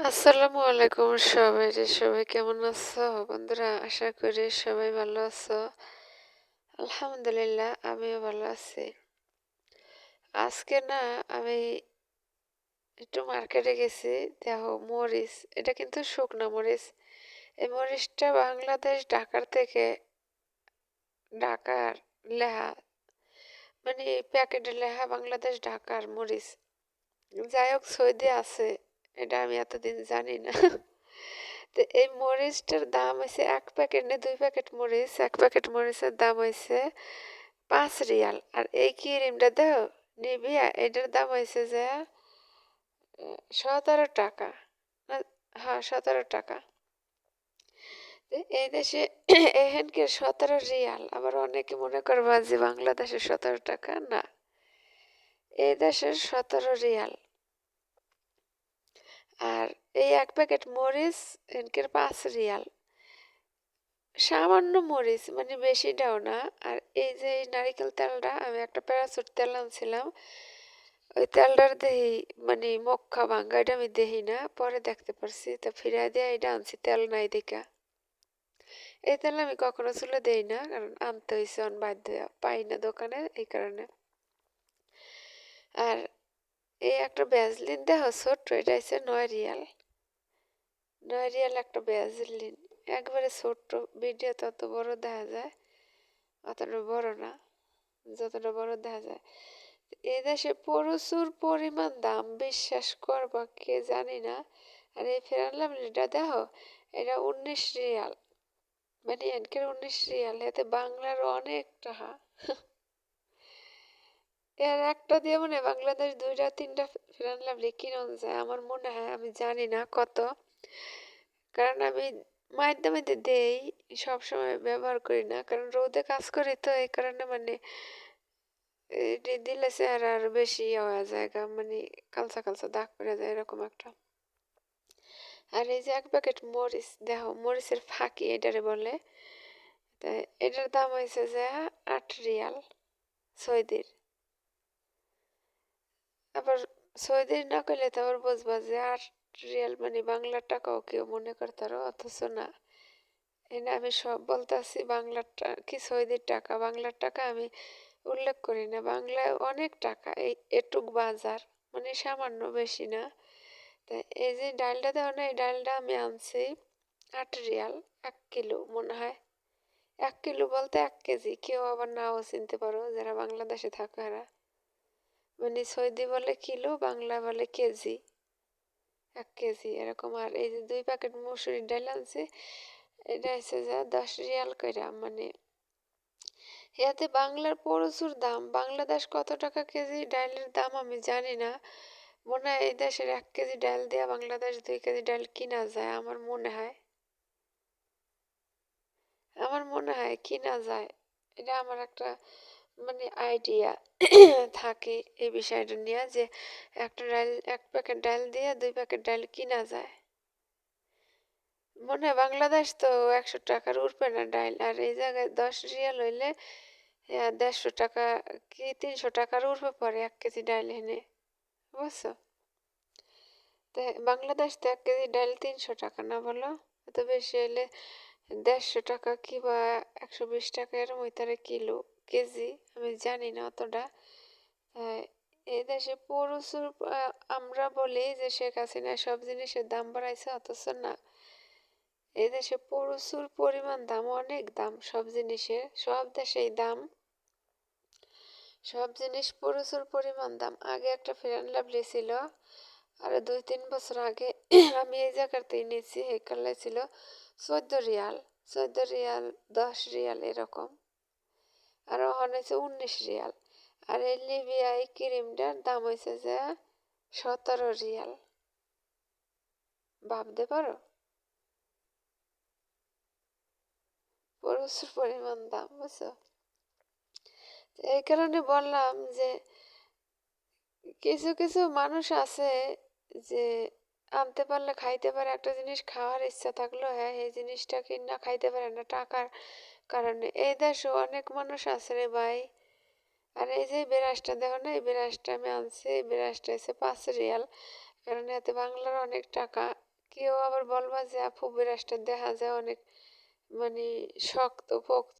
আসসালামু আলাইকুম সবাই রে সবাই কেমন আছো? বন্ধুরা, আশা করি সবাই ভালো আছো। আলহামদুলিল্লাহ, আমিও ভালো আছি। আজকে না, আমি একটু মার্কেটে গেছি। দেখো, মরিচ, এটা কিন্তু শুকনা মরিচ। এই মরিচটা বাংলাদেশ, ঢাকার থেকে ঢাকার লেহা মানে প্যাকেটে লেহা বাংলাদেশ, ঢাকার মরিচ। যাই হোক, সৌদি আছে। এটা আমি এতদিন জানি না। তো এই মরিচটার দাম হয়েছে এক প্যাকেট না দুই প্যাকেট মরিচ? এক প্যাকেট মরিচের দাম হয়েছে পাঁচ রিয়াল। আর এই ক্রিমটা দেখো নিবিয়া এটার দাম হয়েছে যে সতেরো টাকা। হ্যাঁ সতেরো টাকা। এই দেশে এখানকে সতেরো রিয়াল? আবার অনেকে মনে করবা যে বাংলাদেশের সতেরো টাকা? না। এই দেশের সতেরো রিয়াল। আর এই এক প্যাকেট মরিচ এনকের পাঁচ রিয়াল। সামান্য মরিচ মানে বেশিটাও না। আর এই যে এই নারিকেল তেলটা, আমি একটা প্যারাসুট তেল আনছিলাম। ওই তেলটার দেহি মানে মক্কা ভাঙ্গা, এটা আমি দেখি না, পরে দেখতে পারছি। তো ফিরাই দিয়ে এটা আনছি, তেল নাই দেখা। এই তেল আমি কখনো চুলে দেই না, কারণ আনতে হয়েছে অন বাধ্য পাই না দোকানে, এই কারণে। আর এই একটা ব্যাজলিন দেহ ছোট্ট, এটা হচ্ছে নয় রিয়াল। নয় রিয়াল একটা ব্যাজলিন একবারে ছোট্ট, ভিডিও তত বড় দেখা যায়, অতটা বড় না, যতটা বড় দেখা যায়। এই দেশে প্রচুর পরিমাণ দাম, বিশ্বাস করবা কে জানি না। আর এই ফেরানলাম এটা দেখো, এটা উনিশ রিয়াল। মানে এনকের উনিশ রিয়াল, এতে বাংলার অনেক টাকা এর একটা দিয়ে মনে বাংলাদেশ দুইটা, তিনটা ফেরান লাভলি কিনন যায়? আমার মনে হয়, আমি জানি না কত। কারণ আমি মাধ্যমে দেই, সবসময় ব্যবহার করি না। কারণ রোদে কাজ করি তো, এই কারণে মানে দিলে চেহারা আর বেশি হওয়া জায়গা মানে কালসা কালসা দাগ পড়ে যায়, এরকম একটা। আর এই যে এক প্যাকেট মরিচ, দেখো মরিচের ফাঁকি এটারে বলে। এটার দাম হয়েছে যে আট রিয়াল, সৌদির। আবার সৌদির না করলে তো আবার বুঝবা যে আট রিয়াল মানে বাংলার টাকাও কেউ মনে করতারো অথচ না। এনে আমি সব বলতেছি বাংলার কি সৌদির টাকা? বাংলার টাকা আমি উল্লেখ করি না। বাংলায় অনেক টাকা, এই এটুক বাজার মানে সামান্য বেশি না। তা এই যে ডালটা দেওয়া না, এই ডালটা আমি আনছি আট রিয়াল, এক কিলো মনে হয়। এক কিলো বলতে এক কেজি, কেউ আবার নাও চিনতে পারো, যারা বাংলাদেশে থাকে এরা। মানে সৌদি বলে কিলো, বাংলা বলে কেজি, এক কেজি, এরকম। আর এই যে দুই প্যাকেট মুসুরির ডাল আনছি, এটা হচ্ছে যা দশ রিয়াল কইরা মানে ইয়াতে বাংলার প্রচুর দাম। বাংলাদেশ কত টাকা কেজি ডালের দাম আমি জানি না। মনে হয় এই দেশের এক কেজি ডাল দেওয়া বাংলাদেশ দুই কেজি ডাল কিনা যায়, আমার মনে হয়। আমার মনে হয় কিনা যায়। এটা আমার একটা মানে আইডিয়া থাকে এই বিষয়টা নিয়ে যে একটা ডাল, এক প্যাকেট ডাল দিয়ে দুই প্যাকেট ডাল কিনা যায়। মনে হয় বাংলাদেশ তো একশো টাকার উঠবে না ডাল, আর এই জায়গায় দশ রিয়াল হইলে দেড়শো টাকা কি তিনশো টাকার উঠবে পরে এক কেজি ডাল এনে, বুঝছ? বাংলাদেশ তো এক কেজি ডাল তিনশো টাকা না বলো? এত বেশি হলে দেড়শো টাকা কি বা একশো বিশ টাকা এরম হইতারে কিলো? কেজি, আমি জানি না অতটা। এই দেশে প্রচুর আমরা বলি যে শেখ হাসিনা সব জিনিসের দাম বাড়াইছে, অথচ না। এই দেশে প্রচুর পরিমাণ দাম অনেক দাম সব জিনিসের, সব দেশেই দাম। সব জিনিস প্রচুর পরিমাণ দাম। আগে একটা ফেরান লাভলি ছিল, আর দুই তিন বছর আগে আমি এই জায়গাতেই নিয়েছি কালে ছিল চোদ্দ রিয়াল। চোদ্দ রিয়াল, দশ রিয়াল এরকম। আর ওখানে হয়েছে উনিশ রিয়াল। আর এই লিবিয়া এই ক্রিমটার দাম হয়েছে যে সতেরো রিয়াল। ভাবতে পারো? প্রচুর পরিমাণ দাম, বুঝছ? এই কারণে বললাম যে কিছু কিছু মানুষ আছে যে আনতে পারলে খাইতে পারে। একটা জিনিস খাওয়ার ইচ্ছা থাকল হ্যাঁ এই জিনিসটা কিনা খাইতে পারে না। টাকার কারণে এই দেশে অনেক মানুষ আছে রে ভাই। আর এই যে বিরাজটা, দেখো না, এই বিরাজটা আমি আনছি, এই বিরাজটা হচ্ছে পাঁচ রিয়াল। কারণ এতে বাংলার অনেক টাকা, কেউ আবার বলবা যে, আপু, বিরাজটা দেখা যায় অনেক মানে শক্ত পোক্ত